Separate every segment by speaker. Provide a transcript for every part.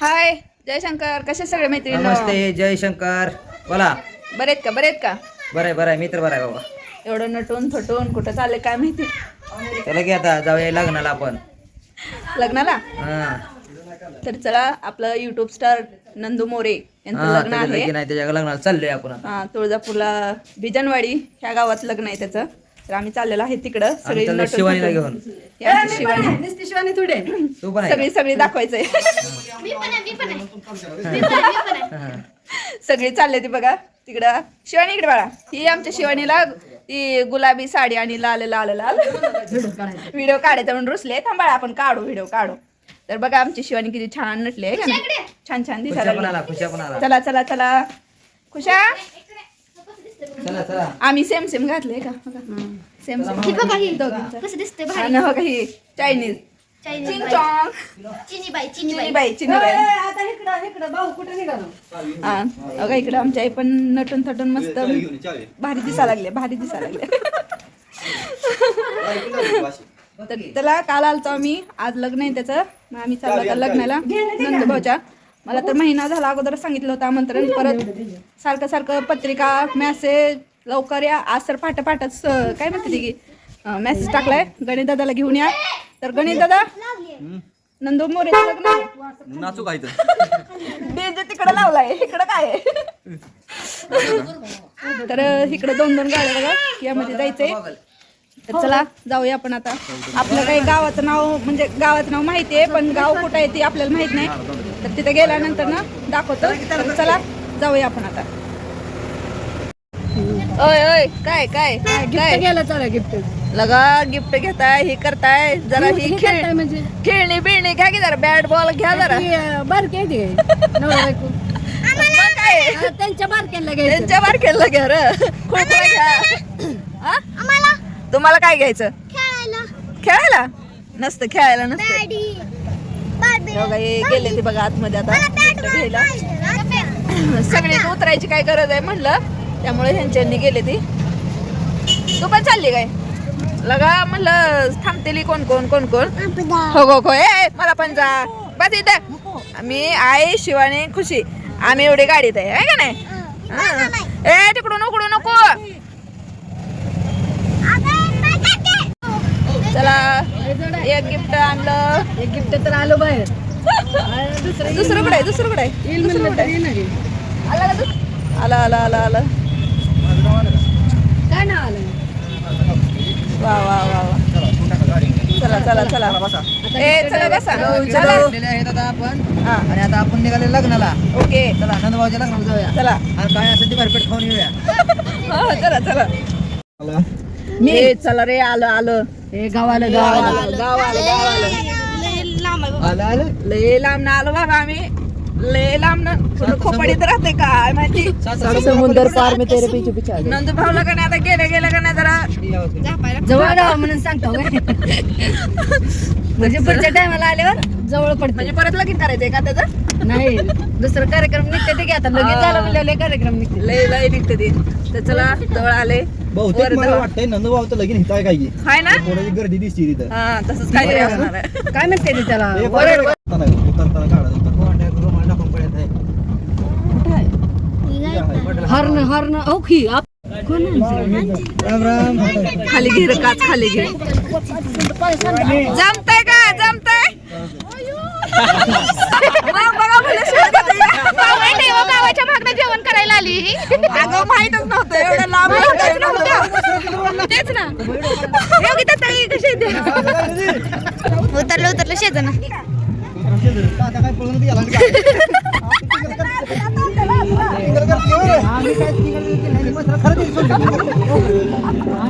Speaker 1: हाय जयशंकर कसे सगळे मैत्रिणी?
Speaker 2: नमस्ते जय शंकर बोला
Speaker 1: बरेत का? बरेत का?
Speaker 2: बरं आहे बरं. आहे मित्र बरं आहे बाबा.
Speaker 1: एवढं नटून थटून कुठं चालले काय माहिती?
Speaker 2: चला की आता जाऊया लग्नाला आपण.
Speaker 1: लग्नाला?
Speaker 2: हा.
Speaker 1: तर चला आपलं युट्यूब स्टार नंदू मोरे यांचं
Speaker 2: हा,
Speaker 1: लग्न
Speaker 2: त्याच्या
Speaker 1: आहे.
Speaker 2: लगीन आहे त्याच्या लग्नाला चाललोय आपण आता.
Speaker 1: हा, तुळजापूरला भिजनवाडी ह्या गावात लग्न आहे त्याचं. तर आम्ही चाललेलो आहे तिकडं.
Speaker 2: आम्ही
Speaker 1: सगळी
Speaker 2: चाललोय
Speaker 1: नटून
Speaker 2: शिवानीला
Speaker 1: थटून.
Speaker 2: घेऊन.
Speaker 1: ही आमची शिवानी.
Speaker 3: शिवानी थोडे
Speaker 2: तू पण आहे
Speaker 1: सगळी सगळी दाखवायचंय.
Speaker 2: हा.
Speaker 1: सगळी चालले ती बघा. तिकडं. शिवानी इकडे बाळा. ही आमच्या शिवानीला ती गुलाबी साडी आणि लाल लाल लाल. व्हिडिओ काढायचा म्हणून रुसले. थांबाळा आपण काढू व्हिडिओ काढू. तर बघा आमची शिवानी किती छान नटली आहे का नाही? छान छान
Speaker 2: खुशा
Speaker 1: दिसायला
Speaker 2: पण आला
Speaker 1: लागली.
Speaker 2: खुशा पण आला.
Speaker 1: चला चला चला. खुशा?
Speaker 2: चला चला.
Speaker 1: आम्ही सेम सेम घातले का? सेम सेम
Speaker 4: कसं
Speaker 1: हो का ही चायनीज चिंग चॉंग
Speaker 4: चिनी बाई. चिनी
Speaker 1: चिनी बाई चिनी बाई
Speaker 3: आता इकडं
Speaker 1: हा बघा आमच्या आई पण नटून थटून मस्त भारी दिसा लागले भारी दिसा लागले. तर त्याला काल आलतो आम्ही. आज लग्न आहे त्याचं. मग आम्ही चाललो आता लग्नाला. नंदभाऊच्या. मला तर महिना झाला अगोदर सांगितलं होतं आमंत्रण. परत सारखं सारखं पत्रिका मेसेज लवकर या. आज तर पाठ पाठच काय म्हणते ती? की मेसेज टाकलाय. गणित दादाला घेऊन या. तर गणित दादा नंदू मोरेचं लग्न आहे.
Speaker 2: नाचू काय
Speaker 1: डीजे तिकडे लावलाय. इकडं काय आहे? तर इकडे दोन दोन गाड्या बघा यामध्ये जायचंय. तर चला जाऊया आपण आता. आपलं काही गावाचं नाव म्हणजे गावाचं नाव माहिती आहे पण गाव कुठं आहे ते आपल्याला माहीत नाही. तर तिथे गेल्यानंतर ना दाखवतो. तर चला जाऊया आपण आता. ओय ओय काय काय काय?
Speaker 3: गेला चला गिफ्ट
Speaker 1: लगा गिफ्ट घेताय हे करताय जरा ही खेळ
Speaker 3: म्हणजे?
Speaker 1: खेळणी बिळणी घ्या की जरा बॅट बॉल घ्या जरा.
Speaker 3: बारके.
Speaker 1: मग काय
Speaker 3: त्यांच्या बारक्यांना घ्यायचं.
Speaker 1: त्यांच्या बारकेला घ्या र. खुळखुळा घ्या. हा? तुम्हाला काय घ्यायचं?
Speaker 4: खेळायला.
Speaker 1: खेळायला? नसतं खेळायला नसतं. गेले ते बघा आतमध्ये आता. घ्यायला. सगळे उतरायची काय गरज आहे म्हणलं. त्यामुळे ह्यांच्यांनी गेले ती. तू पण चालली काय? लगा म्हणलं थांबतेली कोण कोण कोण कोण? हो गो गो ए मला पण जा. बस इथं. मी आई शिवानी खुशी. आम्ही एवढी गाडीत आहे है का नाही. ए तिकडून उकडू नको. चला. एक गिफ्ट आणलं.
Speaker 3: एक गिफ्ट तर आलो बाहेर. दुसरं
Speaker 1: दुसरं कुठे आहे? दुसरं कुठे. आला आला आला आला आला.
Speaker 3: काय नाव आलं?
Speaker 1: वा वा वा वा. चला चला चला. ए चला बसा. चला.
Speaker 2: आपण.
Speaker 1: हा.
Speaker 2: आणि आता आपण निघाले लग्नाला.
Speaker 1: ओके.
Speaker 2: चला नंदभाऊच्या लग्नाला जाऊया.
Speaker 1: चला.
Speaker 2: आणि काय असेल ते भरपेट खाऊन येऊया.
Speaker 1: हा, चला चला. मी चला रे आलं आलं.
Speaker 3: हे गावाला
Speaker 1: गाव
Speaker 3: गावाला
Speaker 1: आलं गाव आलं गाव आलं
Speaker 2: आलं आलं.
Speaker 1: लय लांब ना आलो बाबा आम्ही. लय लांब ना. खोपडीत राहते काय माहिती?
Speaker 3: समुद्र पार में तेरे पीछे पीछे आ गए.
Speaker 1: नंदू भाऊला का नाही? आता गेल्या गेल्या का नाही जरा?
Speaker 3: जवळ म्हणून सांगतो काय म्हणजे पुढच्या टायमाला आल्यावर जवळ पडते.
Speaker 1: म्हणजे परत लगीन करायचंय का त्याचं?
Speaker 3: नाही. दुसरं कार्यक्रम निघते ते की आता लगेच झालं म्हणल्यावर लय कार्यक्रम निघते.
Speaker 1: लय लय निघते ते. तर चला जवळ आले.
Speaker 5: बहुतेक मला. वाटतंय नंदभाऊ तर लगीन हिताय काय
Speaker 1: हाय ना?
Speaker 5: गर्दी दिसते तिथं.
Speaker 1: हा तसंच असणार आहे.
Speaker 3: काय म्हणते त्याला?
Speaker 5: करताना काढा
Speaker 3: हरण हरण. औखी आप- कोण आहे?
Speaker 5: राम राम
Speaker 1: खाली घे काच खाली घे. जमतंय का? जमतंय?
Speaker 4: गावाच्या मागणं जेवण करायला आली.
Speaker 1: अगं माहितच नव्हतं एवढं लांब नव्हतं.
Speaker 4: तेच ना. कशी उतरलं उतरलं शेजन.
Speaker 5: आम्ही काय खरं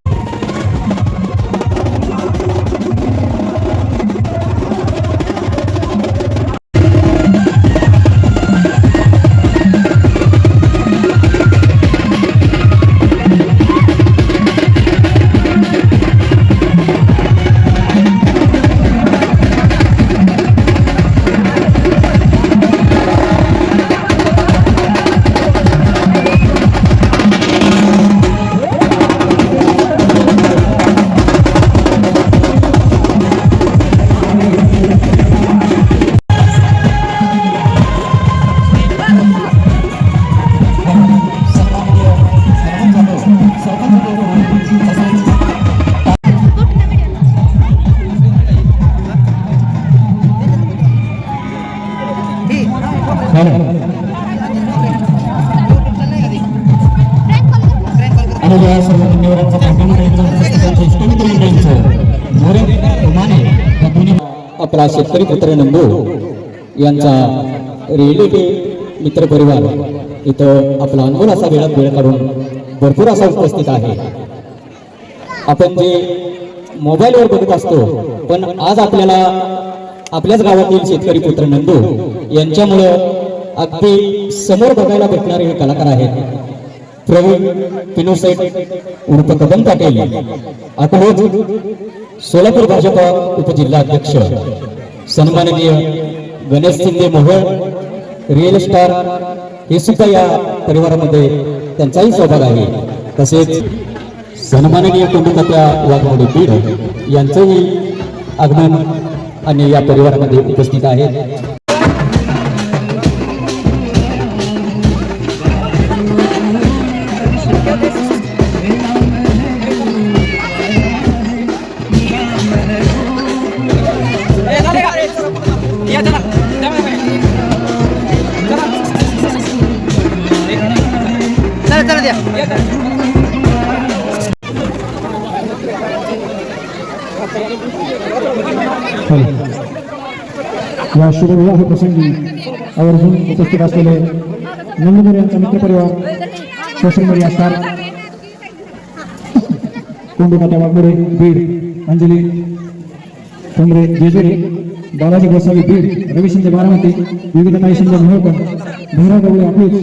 Speaker 6: शेतकरी पुत्र नंदू यांचा रिलेटिव्ह मित्र परिवार इथं आपला अनमोल असा वेळात वेळ काढून भरपूर असा उपस्थित आहे. आपण जे मोबाईलवर बघत असतो पण आज आपल्याला आपल्याच गावातील शेतकरी पुत्र नंदू यांच्यामुळं अगदी समोर बघायला भेटणारे हे कलाकार आहेत. प्रवीण पिनोसेट उर्फ कदम पाटील. अकरोज सोलापूर भाजपा उपजिल्हाध्यक्ष सन्माननीय गणेश शिंदे मोहोळ रिअल स्टार हे सुद्धा या परिवारामध्ये त्यांचाही सहभाग आहे. तसेच सन्माननीय कुटुंबाच्या वाघमोडे बीड यांचंही आगमन आणि या परिवारामध्ये उपस्थित आहेत
Speaker 2: चला चला द्या
Speaker 6: या शुभविवाह प्रसंगी आवर्जून उपस्थित असलेले नंदमुरे यांचा मित्रपरिवार social media star कोंडूकाट्या Waghmode Beed Anjali Thombare Jejuri Balaji Gosavi Beed Ravi Shinde Baramati विविधताई शिंदे मोहोळकर भैरव गवळे अकलूज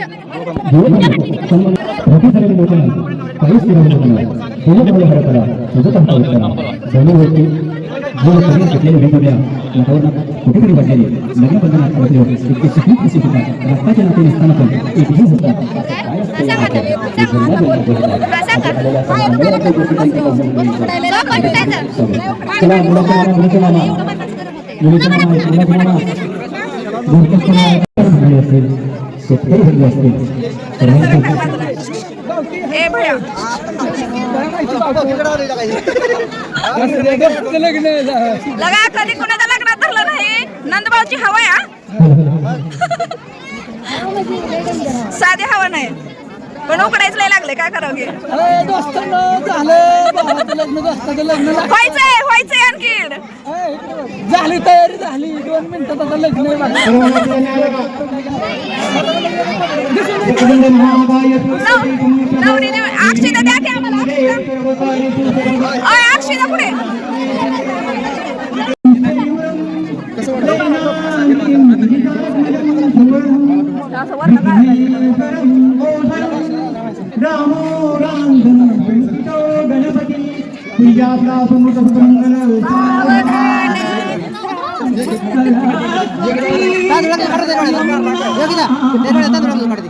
Speaker 6: होतात काय असतं या नात्यात? हे जन्माजन्मात बघत आहे. असं झालेल्या सर्व मंगळाच्या गोष्टी काही काही उजळून चला मुलाच्या मामा मुलीच्या मामा मुलीच्या मामा मुलाच्या मामा असेल शेतकरी झाले असतील तर
Speaker 1: ए भया. लगा कधी कुणाच्या लग्नात धरलं नाही? नंदभाऊची हवा या साधी हवा नाही. पण उकडायच नाही लागले काय करावे झालं. लग्न व्हायचंय व्हायचंय
Speaker 5: झाली तयारी झाली. दोन मिनिटात आता लग्न
Speaker 1: अक्षिता द्या पुढे
Speaker 6: तांदूळ खरं दे डोळ्याला. योगी जा. दे डोळ्याला तांदूळ काढ दे.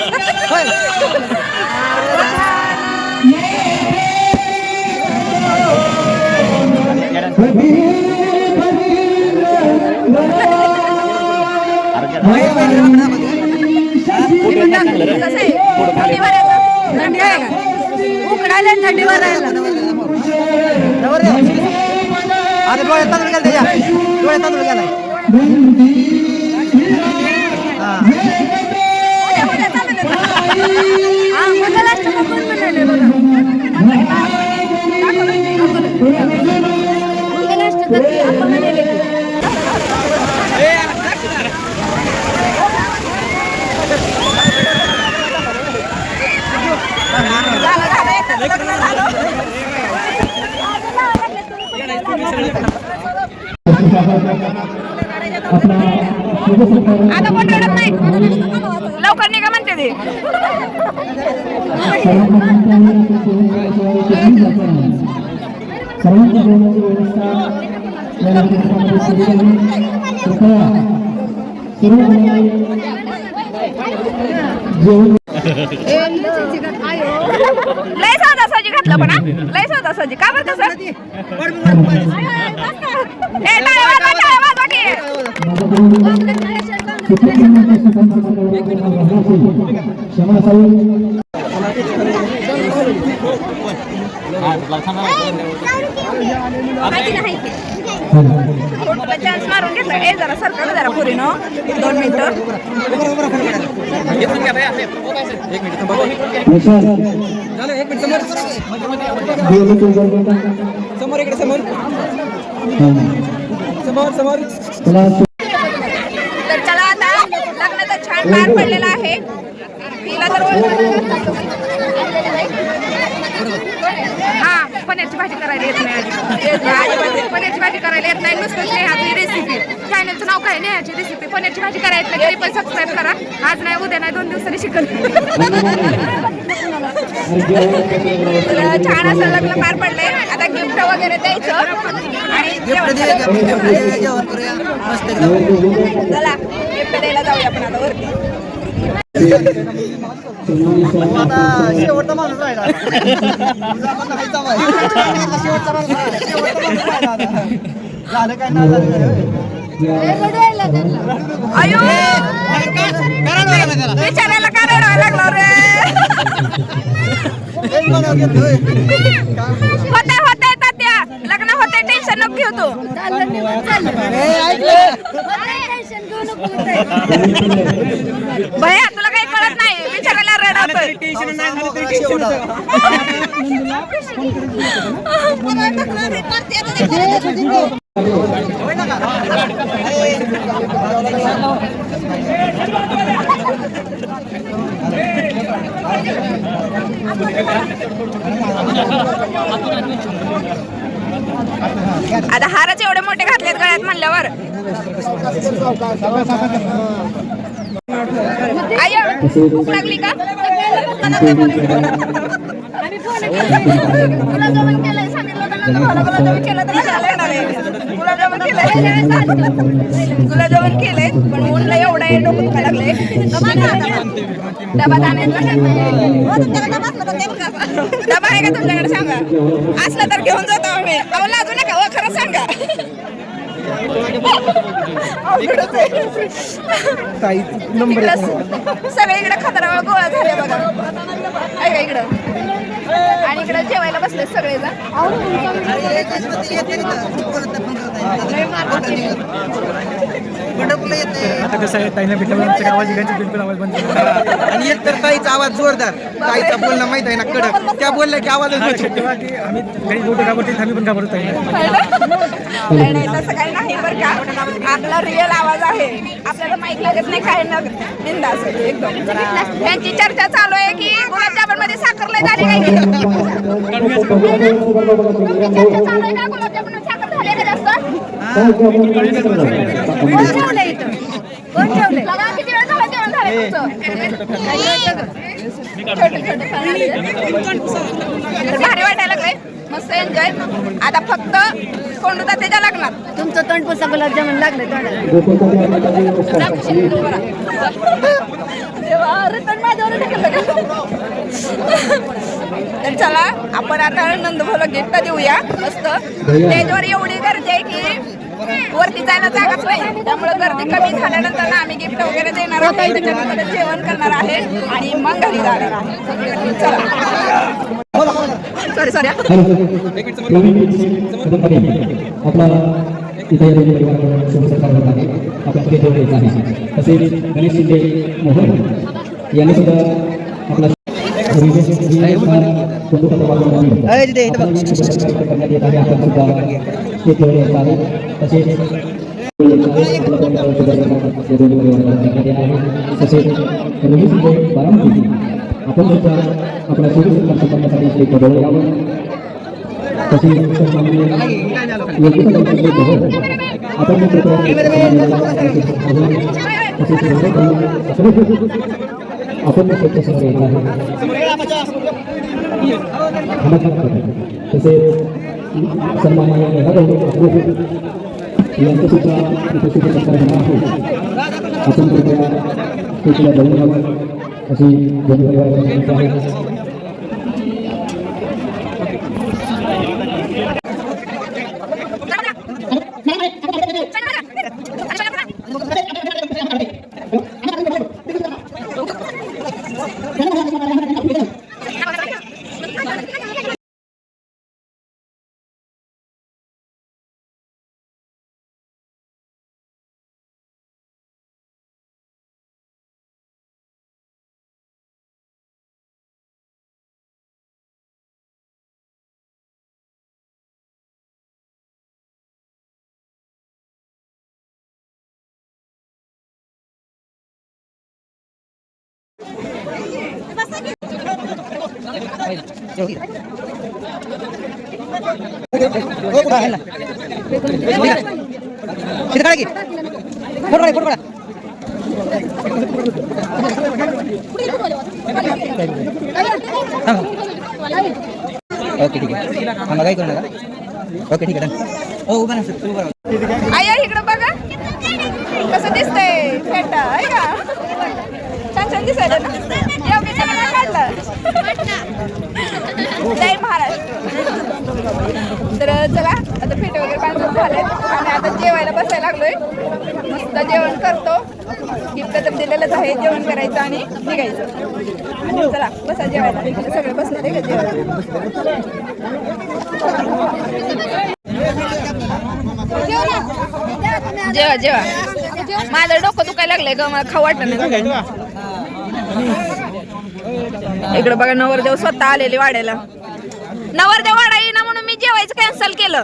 Speaker 3: उकडायला थंडी वाजायला
Speaker 6: अरे डोळ्यात तांदूळ घाल त्याच्या. डोळ्यात तांदूळ घालाय. हा.
Speaker 1: उद्या- उद्या
Speaker 3: कोण म्हणाले बघा
Speaker 1: आता कोण रडत नाही? लवकर निघा म्हणते ते
Speaker 4: सर्वांची जेवणाची व्यवस्था
Speaker 1: लय साधा साजी घातलं पण लय साधा साजी. का बरं
Speaker 4: क्षमा
Speaker 1: चान्स मारून घेतला ए जरा सरकार जरा पुरी नो दोन मिनिटं
Speaker 7: एक समोर समोर इकडे समोर समोर समोर
Speaker 1: तर चला आता लग्न तर छान पार पडलेलं आहे. तिला तर हा पनीरची भाजी करायला येत नाही पनीरची भाजी करायला येत नाही नुसतं स्नेहाची रेसिपी चॅनलचं नाव काय? नेहाची रेसिपी पनीरची भाजी करायला येत नाही तरी पण सबस्क्राईब करा. आज नाही उद्या नाही दोन दिवसांनी शिकल. छान असं लग्न पार पडलंय. आता गिफ्ट वगैरे द्यायचं. आणि जेवण
Speaker 6: करूया.
Speaker 1: चला गिफ्ट द्यायला जाऊया आपण आता वरती.
Speaker 6: शेवटचा माणूस राहिला. झालं काय
Speaker 1: विचारायला का रडायला रे होते होते तात्या लग्न होते टेन्शन नको घेऊ तू भैया तुला काही कळत नाही विचारायला रडवतोय
Speaker 7: टेन्शन नाही झालं तरी टेन्शन होतं.
Speaker 6: शेवटा.
Speaker 1: आता हारच एवढे मोठे घातलेत गळ्यात म्हणल्यावर लागली का गुलाबजामुन केलंय पण ऊनला एवढा डोकून डोकं लागलंय डबा डबा आहे का तुमच्याकडे सांगा? असला तर घेऊन जातो आम्ही. अहो लाजू नका हो खरं सांगा. अवघडच आहे. इकडं स- सगळीकडे खतरावळ गोळा झाले बघा. आहे का इकडं. आणि इकडं जेवायला बसले सगळे
Speaker 2: आता कसं आहे ताईला भेटल्यावर आमच्या आवाज बिलकुल आवाज बंद.
Speaker 5: आणि एक तर ताईचा आवाज जोरदार. ताईचा बोलणं माहीत आहे ना कडक. त्या बोलल्या की आवाजच
Speaker 2: हा,
Speaker 5: बसतो.
Speaker 2: तेव्हा की आम्ही घरी मोठे घाबरते आम्ही पण घाबरत
Speaker 1: नाही नाही तसं काही नाही बरं का. आपला रिअल आवाज आहे. आपल्याला माईक लागत नाही काय न एकदम. त्यांची चर्चा चालू आहे की गुलाबजामुनमध्ये साखर लय झाली काय की? चर्चा चालू आहे का? गुलाबजामुन भारी वाटायला लागलंय मस्त एन्जॉय आता फक्त कोंडू त्याच्या लग्नात
Speaker 3: तुमचं तोंड पुसा गुलाबजामुन लागलं
Speaker 1: तर चला आपण आता नंदभाऊला गिफ्ट देऊया. मस्त. स्टेजवर एवढी गर्दी आहे की वरती जायला जागाच नाही. त्यामुळे गर्दी कमी झाल्यानंतर ना आम्ही गिफ्ट वगैरे देणार आहे त्याच्यानंतर जेवण करणार आहे. आणि मग घरी जाणार आहे. सॉरी सॉरी
Speaker 6: आपला यांनी सुद्धा आपला सुद्धा स्टेज जवळ येत आहे तसेच या दोन्ही परिवाराकडून करण्यात येत आहे तसेच रोहित शिंदे बारामती आपण सुद्धा आपला शुभसत्कार संपन्नासाठी स्टेज जवळ यावं तसेच सन्माननीय आपण स्वच्छ समोर येत आहे तसेच सन्माननीय यांचं सुद्धा उपस्थित करणार आहे आपण कृपया कृपया जाऊन यावं अशी दोन्ही परिवाराची विनंती आहे
Speaker 5: हो, कुठं ओके ठीक आहे थांबा काय करू नका ओके ठीक आहे done. हो उभा ना सर उभा राहा.
Speaker 1: आया इकडं बघा कसं दिसतंय फेटा आहे का छान छान दिसायला ना योगी चांगला काढला जय महाराष्ट्र तर चला आता फेटे वगैरे बांधून झाले आणि आता जेवायला बसायला लागलोय. मस्त जेवण करतो. गिफ्ट तर दिलेलंच आहे. जेवण करायचं आणि निघायचं. चला बसा जेवायला. सगळे बसले का जेवायला? जेवा जेवा. माझं डोकं दुखायला लागलंय ग. मला खाऊ वाटत नाही इकडे बघा नवरदेव स्वतः आलेले वाड्याला. नवरदेव वाडा येईना म्हणून मी जेवायचं कॅन्सल केलं.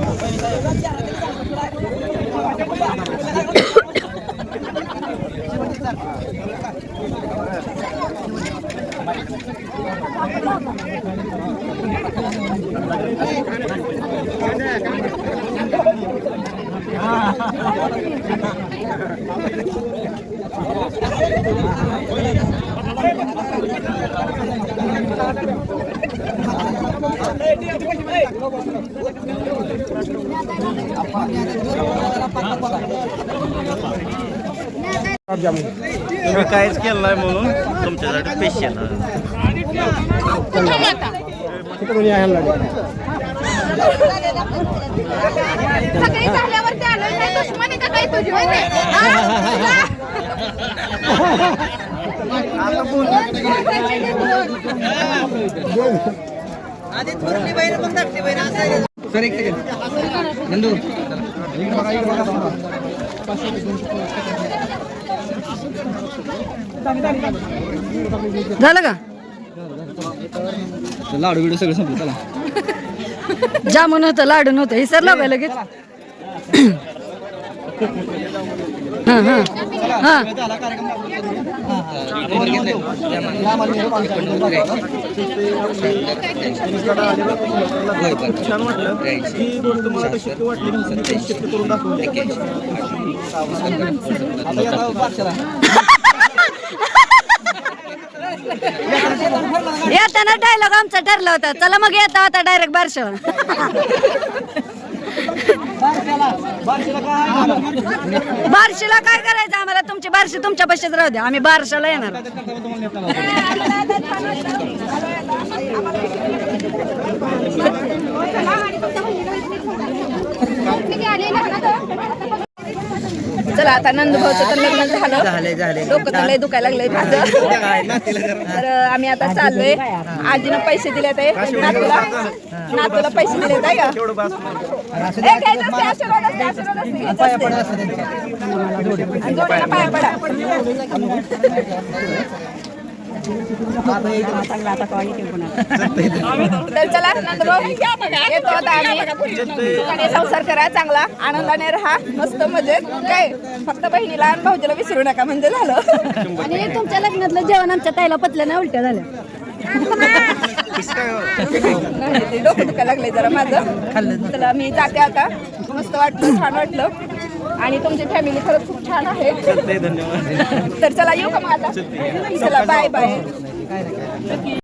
Speaker 8: तुम्ही काहीच केलं नाही म्हणून तुमच्यासाठी स्पेशल
Speaker 1: सगळी झाल्यावरती आलोय नाही दुश्मनी का काही तुझी होय रे? हा?
Speaker 5: आधी थोरली बहीण मग धाकटी बहीण असं आहे.
Speaker 2: सर एक सेकंड नंदू.
Speaker 3: झालं का?
Speaker 2: लाडू बिडू सगळं संपलं चला.
Speaker 3: जामून होतं लाडून होतं हे सर लावाय लगेच. हा हा. हा.
Speaker 5: झाला कार्यक्रम
Speaker 8: छान वाटलं. ही गोष्ट मला कशी शक्य वाटली. म्हणून मी ती शक्य करून दाखवली
Speaker 5: आता या गावात बादशाला.
Speaker 3: येताना डायलॉग आमचा ठरला होता. चला मग येता होता डायरेक्ट बारशा? बारशीला काय करायचं आम्हाला? तुमची बारशी तुमच्या बशीत राहू द्या. आम्ही बारशाला येणार.
Speaker 1: चला आता नंदभाऊचं तर लग्न झालं. डोकं तर लय दुखायला लागलंय माझं. तर आम्ही आता चाललोय. आजीनं पैसे दिले ते नातूला नातूला पैसे दिले आहे का? ए, घ्यायचं असते, आशीर्वाद असते, आशीर्वाद असते, घ्यायचं
Speaker 5: पाया
Speaker 1: असते.
Speaker 5: पडा असं त्यांच्या.
Speaker 1: आणि जोडीला पाया पडा. तर चला नंदभाऊ येतो आता आम्ही. सुखाने संसार करा चांगला आनंदाने राहा मस्त मजेत. काय? फक्त बहिणीला आणि भाऊजीला विसरू नका म्हणजे झालं.
Speaker 3: आणि तुमच्या लग्नातलं जेवण आमच्या ताईला पतल्या ना उलट्या झाल्या
Speaker 1: डोकं दुखायला लागलंय जरा माझं. चला मी जाते आता. मस्त वाटलं छान वाटलं. आणि तुमची फॅमिली खरंच खूप छान आहे.
Speaker 8: धन्यवाद.
Speaker 1: तर चला येऊ का मग आता? चला बाय बाय